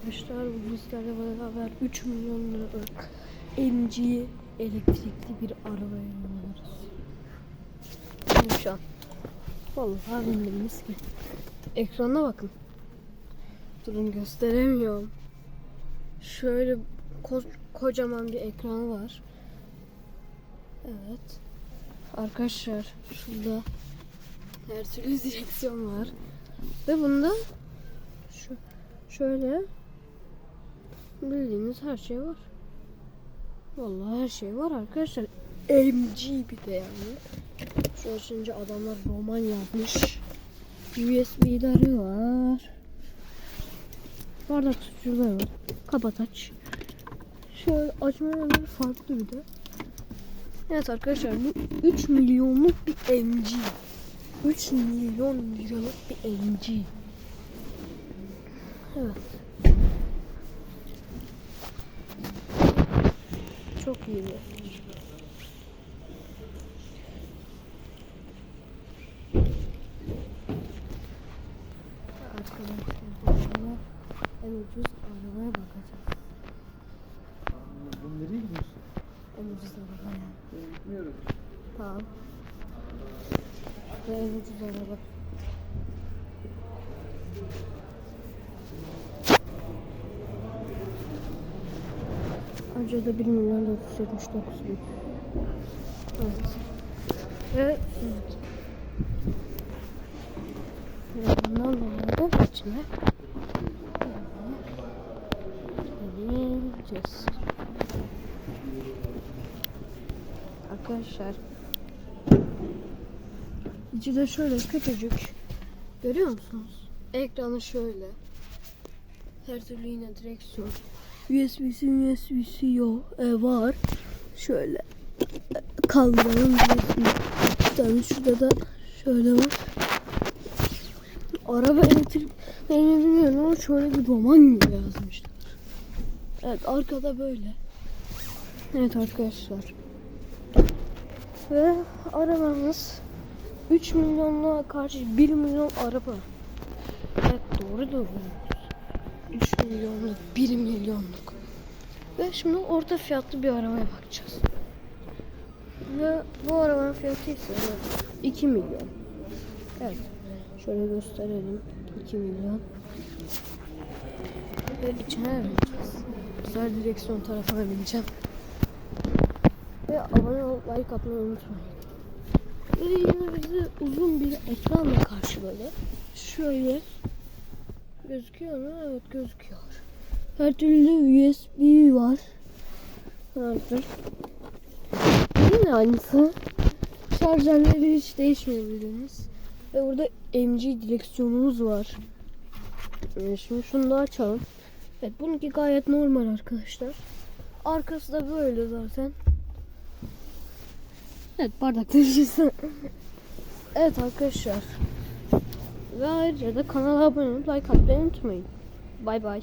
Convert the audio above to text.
Arkadaşlar bu bizlerle beraber 3 milyon liralık MG elektrikli bir arabaya şu an. Vallahi bindim mis gibi. Ekrana bakın. Durun gösteremiyorum. Şöyle ko- kocaman bir ekranı var. Evet. Arkadaşlar şurada her türlü direksiyon var. Ve bunda şu şöyle bildiğiniz her şey var. Vallahi her şey var arkadaşlar. MG bir de yani. Şu açınca adamlar roman yapmış. USB'leri var. Bardak tutucuları var. Kapataç. Şöyle açma yerleri farklı bir de. Evet arkadaşlar bu 3 milyonluk bir MG. 3 milyon liralık bir MG. Evet. Çok iyi bir. Arkadaşlar en ucuz arabaya bakacağız. Bu nereye gidiyorsun? En ucuz arabaya. Ben gitmiyorum. Tamam. Ve en ucuz araba. Önce de 1 milyon 979 bin. Evet. Ve Suzuki. Bundan dolayı da içine gideceğiz. Arkadaşlar İçi de şöyle küçücük. Görüyor musunuz? Ekranı şöyle. Her türlü yine direksiyon. USB'si USB'si yok. E, var. Şöyle. Kaldıralım USB. Bir tane şurada da şöyle var. Araba elektrik ne bilmiyorum ama şöyle bir roman gibi yazmışlar. Evet arkada böyle. Evet arkadaşlar. Ve arabamız 3 milyonluğa karşı 1 milyon araba. Evet doğru doğru. 3 milyonluk 1 milyonluk. Ve şimdi orta fiyatlı bir arabaya bakacağız. Ve bu arabanın fiyatı ise 2 milyon. Evet. Şöyle gösterelim. 2 milyon. Ve içine bineceğiz. Güzel direksiyon tarafına bineceğim. Ve abone olup like atmayı unutmayın. Ve yine bizi uzun bir ekranla karşıladı. Şöyle gözüküyor mu? Evet gözüküyor. Her türlü USB var. Vardır. Yine aynısı. Şarjörleri hiç değişmiyor bildiğiniz. Ve burada MG direksiyonumuz var. Ee, Şimdi şunu da açalım. Evet bununki gayet normal arkadaşlar. Arkası da böyle zaten. Evet bardak taşısı. evet arkadaşlar. Ve ayrıca da kanala abone olup like atmayı unutmayın. Bay bay.